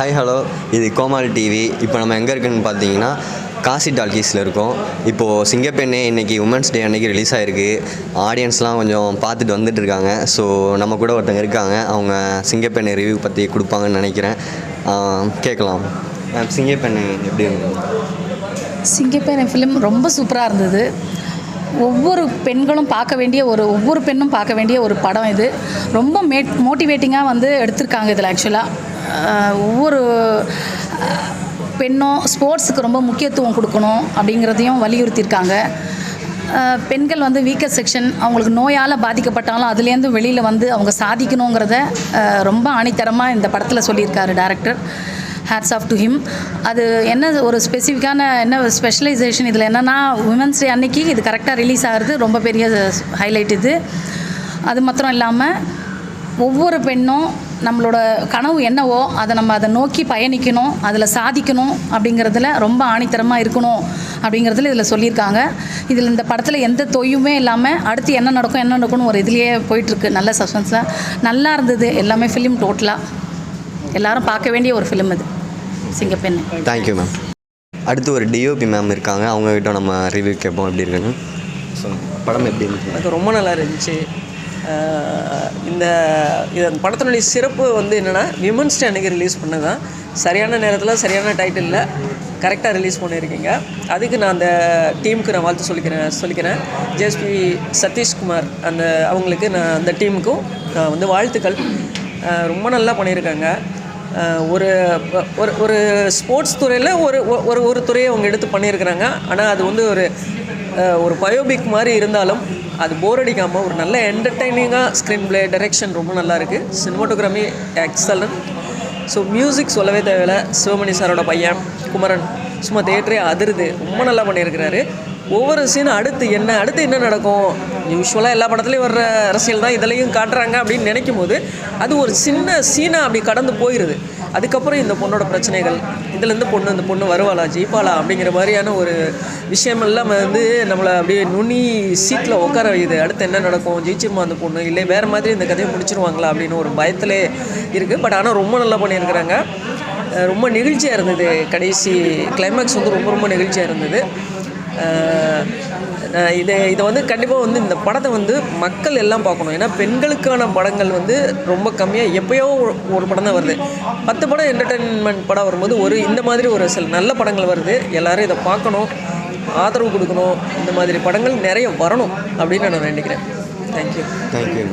Hi hello இது Komal TV இப்போ நம்ம எங்கே இருக்குன்னு பார்த்தீங்கன்னா காசி டால்கீஸில் இருக்கோம். இப்போது சிங்கப்பெண்ணே இன்றைக்கி உமன்ஸ் டே அன்னைக்கு ரிலீஸ் ஆகிருக்கு ஆடியன்ஸ்லாம் கொஞ்சம் பார்த்துட்டு வந்துட்டு இருக்காங்க. ஸோ நம்ம கூட ஒருத்தங்க இருக்காங்க. அவங்க சிங்கப்பெண்ணை ரிவ்யூ பற்றி கொடுப்பாங்கன்னு நினைக்கிறேன். கேட்கலாம். சிங்கப்பெண்ணை எப்படி இருந்தது? சிங்கப்பெண்ணை ஃபிலிம் ரொம்ப சூப்பராக இருந்தது. ஒவ்வொரு பெண்களும் பார்க்க வேண்டிய ஒரு ஒவ்வொரு பெண்ணும் பார்க்க வேண்டிய ஒரு படம் இது. ரொம்ப மே மோட்டிவேட்டிங்காக வந்து எடுத்திருக்காங்க இதில் ஆக்சுவலாக ஒவ்வொரு பெண்ணும் ஸ்போர்ட்ஸுக்கு ரொம்ப முக்கியத்துவம் கொடுக்கணும் அப்படிங்கிறதையும் வலியுறுத்தியிருக்காங்க. பெண்கள் வந்து வீக்கர் செக்ஷன் அவங்களுக்கு நோயால் பாதிக்கப்பட்டாலும் அதுலேருந்து வெளியில் வந்து அவங்க சாதிக்கணுங்கிறத ரொம்ப ஆணித்தரமாக இந்த படத்தில் சொல்லியிருக்காரு director hats off to him அது என்ன ஒரு ஸ்பெசிஃபிக்கான என்ன ஸ்பெஷலைசேஷன் இதில்? என்னென்னா உமன்ஸ் டே அன்னைக்கு இது கரெக்டாக ரிலீஸ் ஆகிறது ரொம்ப பெரிய ஹைலைட் இது. அது மாத்திரம் இல்லாமல் ஒவ்வொரு பெண்ணும் நம்மளோட கனவு என்னவோ அதை நம்ம அதை நோக்கி பயணிக்கணும் அதில் சாதிக்கணும் அப்படிங்கிறதுல ரொம்ப ஆணித்தரமாக இருக்கணும் அப்படிங்கிறதுல இதில் சொல்லியிருக்காங்க. இதில் இந்த படத்தில் எந்த தொய்யுமே இல்லாமல் அடுத்து என்ன நடக்கும் என்ன நடக்கும்னு ஒரு இதுலேயே போயிட்டுருக்கு. நல்ல சஸ்பென்ஸாக நல்லா இருந்தது. எல்லாமே ஃபிலிம் டோட்டலாக எல்லாரும் பார்க்க வேண்டிய ஒரு ஃபிலிம் இது. சிங்கப்பெண்ணு. தேங்க்யூ மேம் அடுத்து ஒரு டிஓபி மேம் இருக்காங்க. அவங்கக்கிட்ட நம்ம ரிவ்யூ கேட்போம். எப்படி இருக்குன்னு. ஸோ படம் எப்படி இருந்துச்சு? அது ரொம்ப நல்லா இருந்துச்சு. இந்த இது படத்தினுடைய சிறப்பு வந்து என்னென்னா விமன்ஸ் டே அன்றைக்கி ரிலீஸ் பண்ணதான் சரியான நேரத்தில் சரியான டைட்டிலில் கரெக்டாக ரிலீஸ் பண்ணியிருக்கீங்க. அதுக்கு நான் அந்த டீமுக்கு நான் வாழ்த்து சொல்லிக்கிறேன் சொல்லிக்கிறேன். ஜேஎஸ்பி சதீஷ்குமார் அந்த அவங்களுக்கு நான் அந்த டீமுக்கும் நான் வந்து வாழ்த்துக்கள். ரொம்ப நல்லா பண்ணியிருக்காங்க. ஒரு ஒரு ஒரு ஸ்போர்ட்ஸ் துறையில் ஒரு ஒரு ஒரு துறையை அவங்க எடுத்து பண்ணியிருக்கிறாங்க. ஆனால் அது வந்து ஒரு ஒரு பயோபிக் மாதிரி இருந்தாலும் அது போர் அடிக்காமல் ஒரு நல்ல என்டர்டைனிங்காக ஸ்க்ரீன் ப்ளே டைரெக்ஷன் ரொம்ப நல்லா இருக்குது சினிமாட்டோகிராஃபி எக்ஸலன்ட் ஸோ மியூசிக் சொல்லவே தேவையில்ல. சிவமணி சாரோட பையன் குமரன் சும்மா தேட்டரே அதிருது. ரொம்ப நல்லா பண்ணியிருக்கிறாரு. ஒவ்வொரு சீனும் அடுத்து என்ன அடுத்து என்ன நடக்கும்? யூஸ்வலாக எல்லா படத்துலையும் வர்ற அரசியல் தான் இதுலையும் காட்டுறாங்க அப்படின்னு நினைக்கும் போது அது ஒரு சின்ன சீனாக அப்படி கடந்து போயிடுது அதுக்கப்புறம் இந்த பொண்ணோட பிரச்சனைகள் இதுலேருந்து பொண்ணு இந்த பொண்ணு வருவாளா ஜெயிப்பாளா அப்படிங்கிற மாதிரியான ஒரு விஷயம் எல்லாம் வந்து நம்மளை அப்படியே நுனி சீட்டில் உட்கார வைக்குது அடுத்து என்ன நடக்கும்? ஜெயிச்சிருமா அந்த பொண்ணு? இல்லை வேறு மாதிரி இந்த கதையை முடிச்சிருவாங்களா அப்படின்னு ஒரு பயத்திலே இருக்குது பட் ஆனால் ரொம்ப நல்லா பண்ணியிருக்கிறாங்க. ரொம்ப நெகிழ்ச்சியாக இருந்தது. கடைசி கிளைமேக்ஸ் வந்து ரொம்ப ரொம்ப நெகிழ்ச்சியாக இருந்தது. இதை இதை வந்து கண்டிப்பாக வந்து இந்த படத்தை வந்து மக்கள் எல்லாம் பார்க்கணும். ஏன்னா பெண்களுக்கான படங்கள் வந்து ரொம்ப கம்மியாக எப்பயோ ஒரு- படம் தான் வருது. பத்து படம் என்டர்டெயின்மெண்ட் படம் வரும்போது ஒரு இந்த மாதிரி ஒரு சில நல்ல படங்கள் வருது. எல்லோரும் இதை பார்க்கணும் ஆதரவு கொடுக்கணும். இந்த மாதிரி படங்கள் நிறைய வரணும் அப்படின்னு நான் நினைக்கிறேன். Thank you thank you